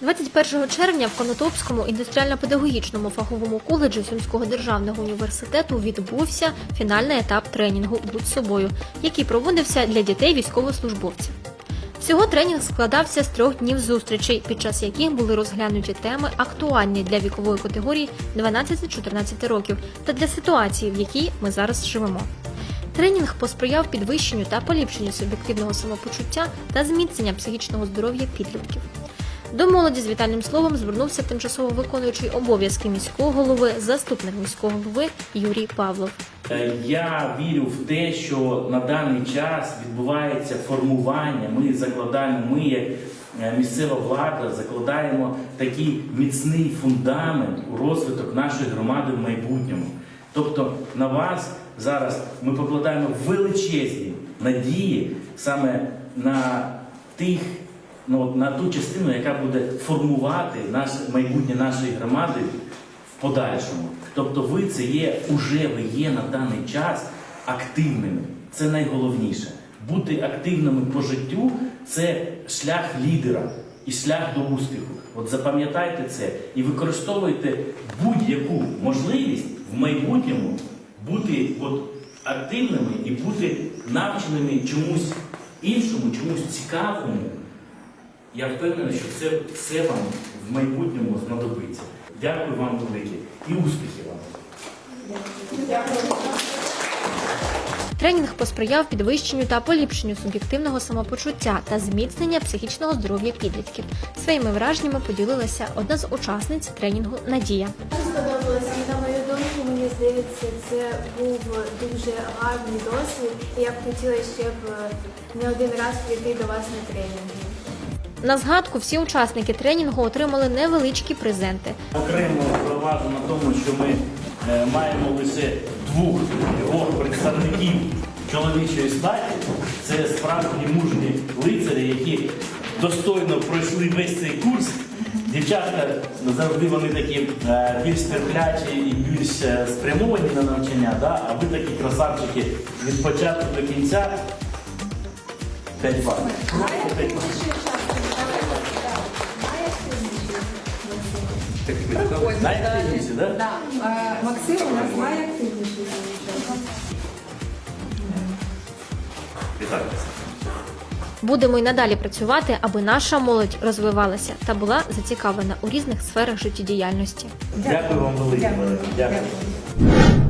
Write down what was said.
21 червня в Конотопському індустріально-педагогічному фаховому коледжі Сумського державного університету відбувся фінальний етап тренінгу Будь собою, який проводився для дітей військовослужбовців. Всього тренінг складався з трьох днів зустрічей, під час яких були розглянуті теми, актуальні для вікової категорії 12-14 років та для ситуації, в якій ми зараз живемо. Тренінг посприяв підвищенню та поліпшенню суб'єктивного самопочуття та зміцнення психічного здоров'я підлітків. До молоді з вітальним словом звернувся тимчасово виконуючий обов'язки міського голови, заступник міського голови Юрій Павлов. Е, Я вірю в те, що на даний час відбувається формування. Ми закладаємо, ми як е, місцева влада закладаємо такий міцний фундамент у розвиток нашої громади в майбутньому. Тобто на вас зараз ми покладаємо величезні надії саме на тих, ну на ту частину, яка буде формувати наше майбутнє нашої громади в подальшому. Тобто ви це є, уже ви є на даний час активними. Це найголовніше. Бути активними по життю це шлях лідера і шлях до успіху. От запам'ятайте це і використовуйте будь-яку можливість в майбутньому бути от активними і бути навченими чомусь іншому, чомусь цікавому. Я впевнений, що це все вам в майбутньому знадобиться. Дякую вам велике і успіхів вам. Тренінг посприяв підвищенню та поліпшенню суб'єктивного самопочуття та зміцнення психічного здоров'я підлітків. Своїми враженнями поділилася одна з учасниць тренінгу Надія. Мені сподобалося. На мою думку, мені здається, це був дуже гарний досвід. І я б хотіла ще б не один раз прийти до вас на тренінги. На згадку всі учасники тренінгу отримали невеличкі презенти. Окремо зауважу на тому, що ми е, маємо лише двох двох представників чоловічої статі. Це справжні мужні лицарі, які достойно пройшли весь цей курс. Дівчатка завжди вони такі е, більш терплячі і більш е, спрямовані на навчання, да? а ви такі красавчики від початку до кінця. П'ять балів. Просто. Найактивніші, так? Да? Е, Максим у нас найактивніший. Вітаю. Будемо й надалі працювати, аби наша молодь розвивалася та була зацікавлена у різних сферах життєдіяльності. Дякую вам велике. Дякую. Дякую.